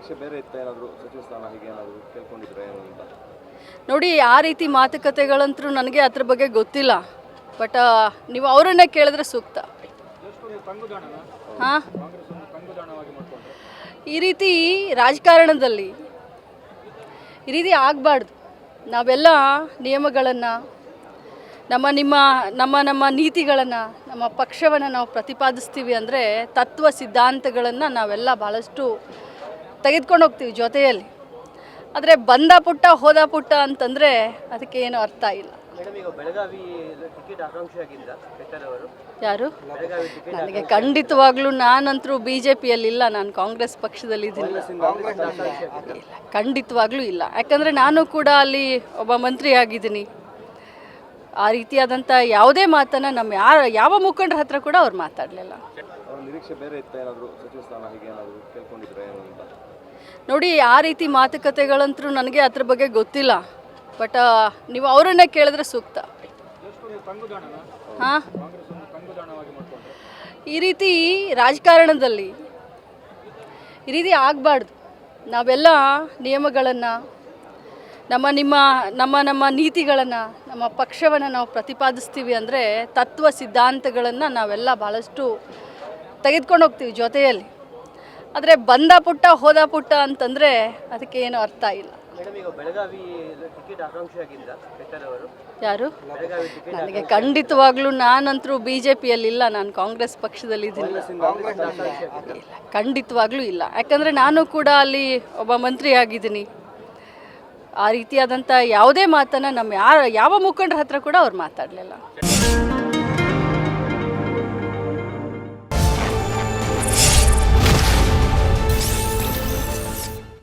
ನಿರೀಕ್ಷೆ ಬೇರೆ ಇತ್ತ ಏನಾದರೂ ಸಚಿವ ಸ್ಥಾನ ಹೀಗೆ ಏನಾದರೂ ಕೇಳ್ಕೊಂಡಿದ್ರೆ ಏನು ಅಂತ? ನೋಡಿ ಆ ರೀತಿ ಮಾತುಕತೆಗಳಂತೂ ನನಗೆ ಅದ್ರ ಬಗ್ಗೆ ಗೊತ್ತಿಲ್ಲ. ಬಟ್ ನೀವು ಅವರನ್ನೇ ಕೇಳಿದ್ರೆ ಸೂಕ್ತ. ಹಾಂ? ಈ ರೀತಿ ರಾಜಕಾರಣದಲ್ಲಿ ಈ ರೀತಿ ಆಗಬಾರ್ದು. ನಾವೆಲ್ಲ ನಿಯಮಗಳನ್ನು ನಮ್ಮ ನಿಮ್ಮ ನಮ್ಮ ನಮ್ಮ ನೀತಿಗಳನ್ನು ನಮ್ಮ ಪಕ್ಷವನ್ನು ನಾವು ಪ್ರತಿಪಾದಿಸ್ತೀವಿ ಅಂದರೆ ತತ್ವ ಸಿದ್ಧಾಂತಗಳನ್ನು ನಾವೆಲ್ಲ ಭಾಳಷ್ಟು ತೆಗೆದುಕೊಂಡು ಹೋಗ್ತೀವಿ ಜೊತೆಯಲ್ಲಿ. ಆದರೆ ಬಂದ ಪುಟ್ಟ ಹೋದ ಪುಟ್ಟ ಅಂತಂದರೆ ಅದಕ್ಕೆ ಏನು ಅರ್ಥ ಇಲ್ಲ. ಯಾರು? ನನಗೆ ಖಂಡಿತವಾಗ್ಲೂ ನಾನಂತರೂ ಬಿ ಜೆ ಪಿಯಲ್ಲಿಲ್ಲ ನಾನು ಕಾಂಗ್ರೆಸ್ ಪಕ್ಷದಲ್ಲಿದ್ದೀನಿ ಇಲ್ಲ. ಖಂಡಿತವಾಗ್ಲೂ ಇಲ್ಲ. ಯಾಕಂದರೆ ನಾನು ಕೂಡ ಅಲ್ಲಿ ಒಬ್ಬ ಮಂತ್ರಿ ಆಗಿದ್ದೀನಿ. ಆ ರೀತಿಯಾದಂಥ ಯಾವುದೇ ಮಾತನ್ನು ನಮ್ಮ ಯಾರ ಯಾವ ಮುಖಂಡರ ಹತ್ರ ಕೂಡ ಅವ್ರು ಮಾತಾಡಲಿಲ್ಲ. ನಿರೀಕ್ಷೆ ಬೇರೆ ಇತ್ತ ಏನಾದರೂ ಸಚಿವ ಸ್ಥಾನ ಹೀಗೆ ಏನಾದರೂ ಕೇಳ್ಕೊಂಡಿದ್ರೆ ಏನು ಅಂತ? ನೋಡಿ ಆ ರೀತಿ ಮಾತುಕತೆಗಳಂತೂ ನನಗೆ ಅದ್ರ ಬಗ್ಗೆ ಗೊತ್ತಿಲ್ಲ. ಬಟ್ ನೀವು ಅವರನ್ನೇ ಕೇಳಿದ್ರೆ ಸೂಕ್ತ. ಹಾಂ? ಈ ರೀತಿ ರಾಜಕಾರಣದಲ್ಲಿ ಈ ರೀತಿ ಆಗಬಾರ್ದು. ನಾವೆಲ್ಲ ನಿಯಮಗಳನ್ನು ನಮ್ಮ ನಿಮ್ಮ ನಮ್ಮ ನಮ್ಮ ನೀತಿಗಳನ್ನು ನಮ್ಮ ಪಕ್ಷವನ್ನು ನಾವು ಪ್ರತಿಪಾದಿಸ್ತೀವಿ ಅಂದರೆ ತತ್ವ ಸಿದ್ಧಾಂತಗಳನ್ನು ನಾವೆಲ್ಲ ಭಾಳಷ್ಟು ತೆಗೆದುಕೊಂಡು ಹೋಗ್ತೀವಿ ಜೊತೆಯಲ್ಲಿ. ಆದರೆ ಬಂದ ಪುಟ್ಟ ಹೋದ ಪುಟ್ಟ ಅಂತಂದರೆ ಅದಕ್ಕೆ ಏನು ಅರ್ಥ ಇಲ್ಲ. ಯಾರು? ನನಗೆ ಖಂಡಿತವಾಗ್ಲೂ ನಾನಂತರೂ ಬಿ ಜೆ ಪಿಯಲ್ಲಿಲ್ಲ ನಾನು ಕಾಂಗ್ರೆಸ್ ಪಕ್ಷದಲ್ಲಿದ್ದೀನಿ ಇಲ್ಲ. ಖಂಡಿತವಾಗ್ಲೂ ಇಲ್ಲ. ಯಾಕಂದರೆ ನಾನು ಕೂಡ ಅಲ್ಲಿ ಒಬ್ಬ ಮಂತ್ರಿ ಆಗಿದ್ದೀನಿ. ಆ ರೀತಿಯಾದಂಥ ಯಾವುದೇ ಮಾತನ್ನು ನಮ್ಮ ಯಾರ ಯಾವ ಮುಖಂಡರ ಹತ್ರ ಕೂಡ ಅವ್ರು ಮಾತಾಡಲಿಲ್ಲ.